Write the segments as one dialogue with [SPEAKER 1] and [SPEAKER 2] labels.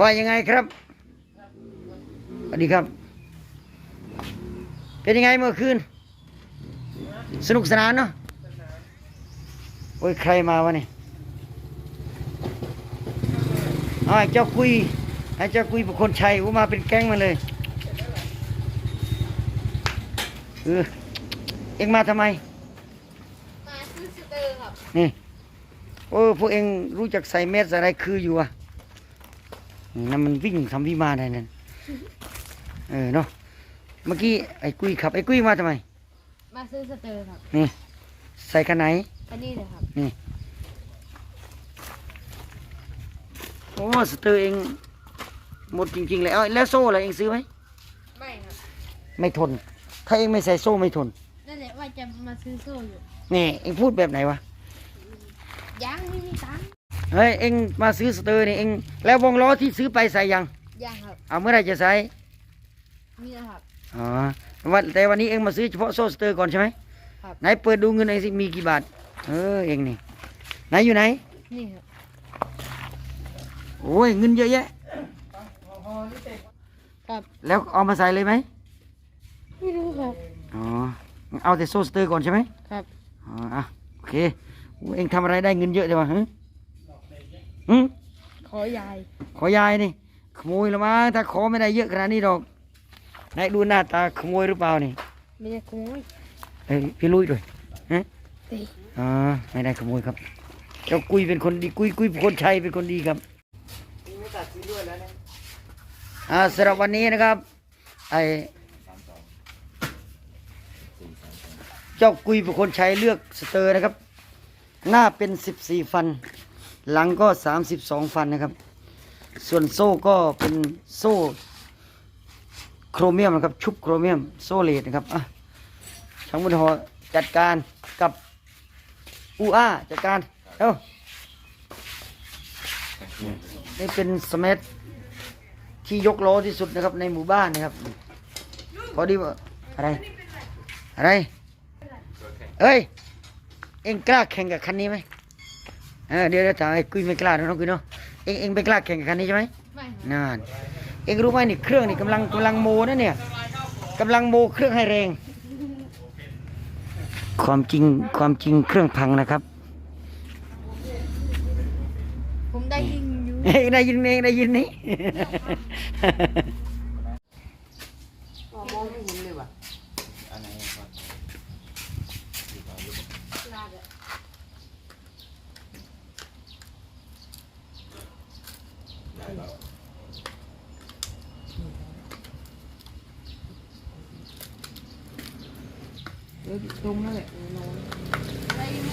[SPEAKER 1] ว่ายังไงครับสวัสดีครับ เป็นยังไงเมื่อคืน สนุกสนานเนาะโอ้ยใครมาวะเนี่ยอ้าวไอ้เจ้าคุยไอ้เจ้าคุยบุคคลชัยว่ามาเป็นแก๊งมาเลยเออเอ็งมาทำไม
[SPEAKER 2] มาซื้อสเตอร์ครับ
[SPEAKER 1] นี่ โอ้พวกเองรู้จักใส่เมสอะไรคืออยู่อะ นี่นั่นมันวิ่งทำวิมานอะไรนั่นเออเนาะเมื่อกี้ไอ้กุ้ยขับไอ้กุ้ยมาทำไม
[SPEAKER 2] มาซื้อสเตอร์ครับ
[SPEAKER 1] นี่ ใส่คันไหน
[SPEAKER 2] อันนี้เลยครับ
[SPEAKER 1] นี่ โอ้สเตอร์เองหมดจริงๆเลยเอ้าแล้วโซ่ล่ะเองซื้อไหม
[SPEAKER 2] ไม่ครับ
[SPEAKER 1] ไม่ทน ถ้าเองไม่ใส่โซ่ไม่ทน
[SPEAKER 2] นั่นแหละว่าจะมาซื้อโซ่อยู่
[SPEAKER 1] นี่เองพูดแบบไหนวะ
[SPEAKER 2] ยังไม่มีตังค์
[SPEAKER 1] เฮ้ยเองมาซื้อสเตอร์นี่เองแล้ววงล้อที่ซื้อไปใส่ยัง
[SPEAKER 2] ยังครับ
[SPEAKER 1] เอาเมื่อไหรจะใส่
[SPEAKER 2] นี่นะครับ
[SPEAKER 1] อ๋อวันแต่วันนี้เองมาซื้อเฉพาะโซ่สเตอร์ก่อนใช่ไหม
[SPEAKER 2] ครับ
[SPEAKER 1] ไหนเปิดดูเงินเองสิมีกี่บาท เออเองนี่ไหนอยู่ไหน
[SPEAKER 2] นี่ครับ
[SPEAKER 1] โอ้ยเงินเยอะแยะ
[SPEAKER 2] ครับ
[SPEAKER 1] แล้วเอามาใส่เลยไหม
[SPEAKER 2] ไม่รู้ครับ
[SPEAKER 1] อ๋อเอาแต่โซ่สเตอร์ก่อนใช่ไหม
[SPEAKER 2] ครับ
[SPEAKER 1] อ๋ออะโอเคโอ้เองทำอะไรได้เงินเยอะจังวะฮึ ฮึ
[SPEAKER 2] ขอยาย
[SPEAKER 1] ขอยายนี่ ขโมยละมั้งถ้าขอไม่ได้เยอะขนาดนี้ดอกไหนดูหน้าตาขโมยหรือเปล่านี่
[SPEAKER 2] ไม่ได้ขโมย
[SPEAKER 1] เอ้ยพี่ลุยด้วยฮะ
[SPEAKER 2] ตี
[SPEAKER 1] อ่าไม่ได้ขโมยครับเจ้ากุยเป็นคนดีกุยกุยเป็นคนชัยเป็นคนดีครับอ่าสำหรับวันนี้นะครับไอเจ้ากุยเป็นคนชัยเลือกสเตอร์นะครับ หน้าเป็นสิบสี่ฟัน หลังก็สามสิบสองฟันนะครับ ส่วนโซ่ก็เป็นโซ่โครเมียมนะครับ ชุบโครเมียมโซ่เลดนะครับอะช่างบุญหอจัดการกับอูอาจัดการเอ้านี่เป็นสมัตที่ยกล้อที่สุดนะครับในหมู่บ้านนะครับพอดีว่าอะไร อะไร เอ้ย เอ็งกล้าแข่งกับคันนี้ไหม เออเดี๋ยวเดี๋ยวถามไอ้กุ้ยไม่กล้านะน้องกุ้ยเนาะเอ็งเอ็งไม่กล้าแข่งกับคันนี้ใช่ไหม
[SPEAKER 2] ไม่ครับ
[SPEAKER 1] นานเองรู้ไหมนี่เครื่องนี่กำลังกำลังโมนะเนี่ยกำลังโมเครื่องให้แรง ความจริงความจริงเครื่องพังนะครับ
[SPEAKER 2] ผมได้ยิงอยู่
[SPEAKER 1] เฮ้ยได้ยินเองได้ยินนี่
[SPEAKER 2] มองไม่เห็นเลยว่ะ
[SPEAKER 3] อันไหนครับ
[SPEAKER 2] ลาดอะ
[SPEAKER 3] ได้แล้ว
[SPEAKER 2] ตรงนั่นแหละนอนได้ยินไหม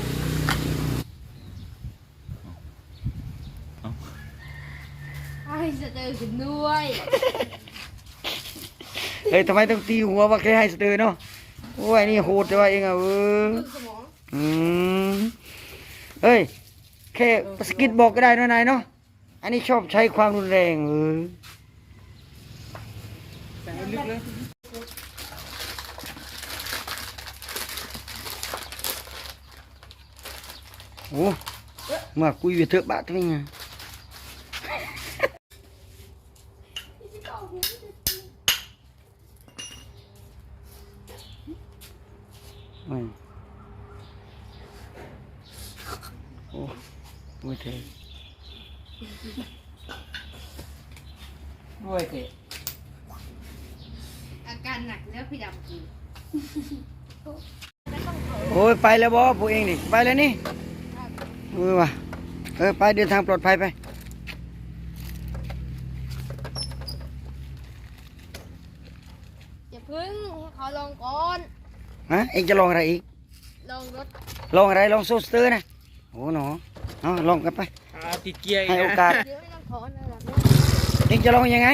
[SPEAKER 2] ให้สเตอร์ขึ้นด้วย
[SPEAKER 1] เฮ้ยทำไมต้องตีหัวว่าแค่ให้สเตอร์เนาะโอ้ยนี่โหดแต่ว่าเองอะเออ
[SPEAKER 2] ขึ้นสมอง
[SPEAKER 1] อืมเฮ้ยแค่สะกิดบอกก็ได้เนอะนายเนาะ อันนี้ชอบใช้ความรุนแรงเออ
[SPEAKER 2] แต่ลึกเลย
[SPEAKER 1] โอ้มาคุย về thượng bạ thế nha Ôi. Ô, vui thế. Vui thế.
[SPEAKER 2] อาการหนักแล้วพี่ดำคือ
[SPEAKER 1] โอ้ยไปแล้วบอพวกเองนี่ไปแล้วนี่เออว่ะเออไปเดินทางปลอดภัยไป
[SPEAKER 2] อย่าพึ่งให้เขาลองก่อน
[SPEAKER 1] ฮะเองจะลองอะไรอีก
[SPEAKER 2] ลองรถ
[SPEAKER 1] ลองอะไรลองโซสเตอร์นะโอ้หนอเอาลองกันไป
[SPEAKER 3] ติดเกียร์อี
[SPEAKER 1] ให้
[SPEAKER 3] ก
[SPEAKER 1] โอ
[SPEAKER 3] นะ
[SPEAKER 1] กาส
[SPEAKER 2] เดี๋ยวไม่ต้องขอนะล่ะ
[SPEAKER 1] เองจะลองยังไง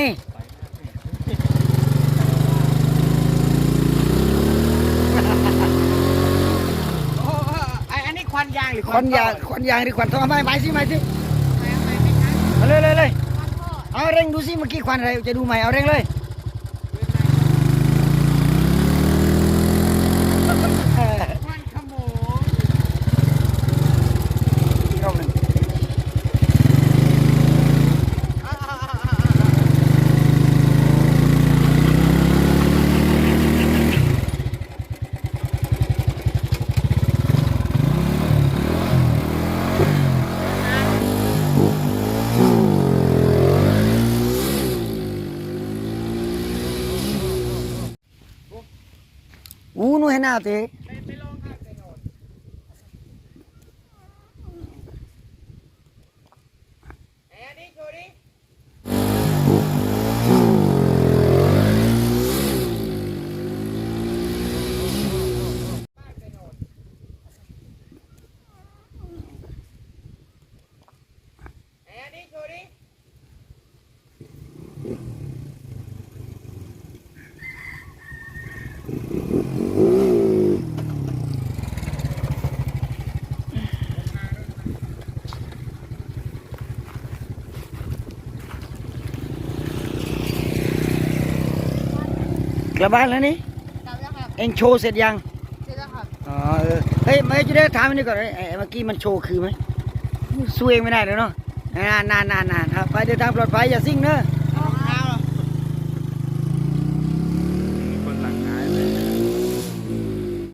[SPEAKER 3] โอ้ไออันนี้ควันยางหรือ
[SPEAKER 1] ควันยางควันยางหรือควันท่อไม่ไม่สิไม่สิ
[SPEAKER 2] ไม่ไม่ไม่ใช่
[SPEAKER 1] เอาเลยเลยเลย
[SPEAKER 2] ควันพ่อ
[SPEAKER 1] เอาเร่งดูสิเมื่อกี้ควันอะไรจะดูใหม่เอาเร่งเลย
[SPEAKER 3] ควันขโมง
[SPEAKER 1] อีกรอบหนึ่ง
[SPEAKER 3] อ่า
[SPEAKER 1] หน้าเตะ
[SPEAKER 3] ไปไปลองข้างไปโน่นไหนอันนี้โชว์ดิบ้านไปโน่นไหนอันนี้โชว์ดิ
[SPEAKER 1] กลับบ้านแล้วนี่
[SPEAKER 2] กลับแล้วครับ
[SPEAKER 1] เองโชว์เสร็จยัง
[SPEAKER 2] เสร็จแล้วครับ
[SPEAKER 1] อ๋อเออเฮ้ยไม่จะได้ถามอันนี้ก่อนไอ้ไอ้เมื่อกี้มันโชว์คือไหมสู้เองไม่ได้เลยเนาะนานนานนานนานครับไปเดินทางปลอดภัยอย่าซิ่งเนอะ